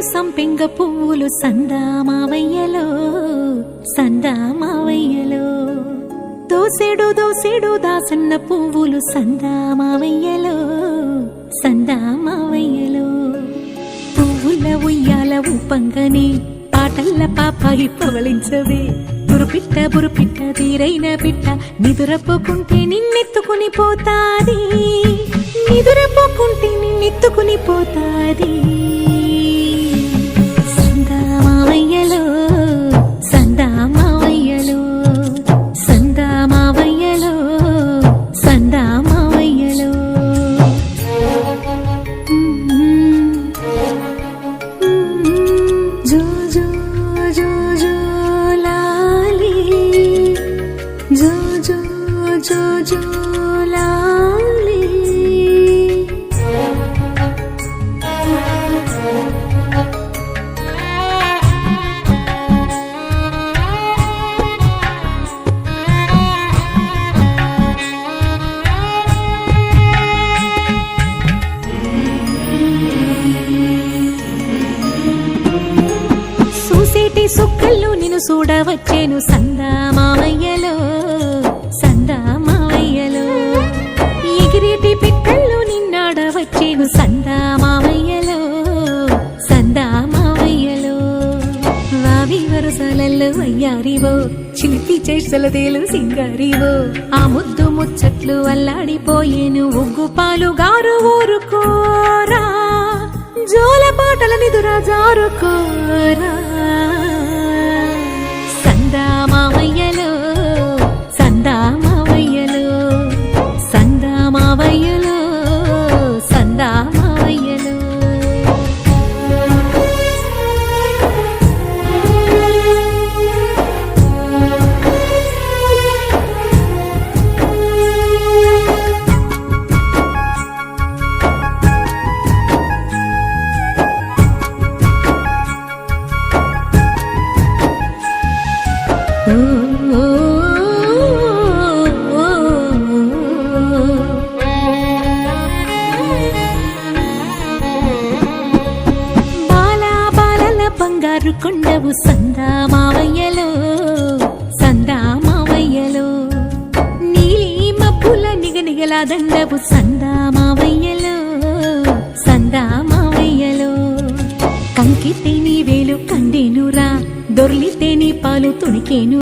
సంపెంగ పువ్వులు సందామావయ్యలో సందామావయ్యలో. దోసెడు దోసెడు దాసన్న పువ్వులు సందామావయ్యలో సందామావయ్యలో. పువ్వుల ఉయ్యాల ఊపంగని పాటల్ల పాపాయి పవళించవే. బురుపిట్ట బురుపిట్ట తీరైన పిట్ట నిదురపోకుంటే నిన్నెత్తుకుని పోతాది. నిదురపోకుంటే నిన్నెత్తుకుని పోతాది. జో జో లాలి చూసేటి సుక్కల్లో నిన్ను చూడవచ్చేను సందామావయ్యలో సందామావయ్యలో ఎగిరేటి పిట్టల్లో నిన్నాడవచ్చేను సందామావయ్యలో సందామావయ్యలో వావి వరసలల్లో అయ్యారివో చిలిపి చేసలదేలు సింగారివో. ఆ ముద్దు ముచ్చట్లు అల్లాడిపోయేను ఉగ్గు పాలు గారు ఊరుకోరా. జోల పాటల నిదురా జారుకోరా. బంగారు కొండవు సందా మావయ్యలో సందా మావయ్యలో నీలి మబ్బుల నిగనిగలా దండవు సందా మావయ్యలో సందా మావయ్యలో కంకితే నీ వేలు కండేనురా దొర్లితే నీ పాలు తుణికేను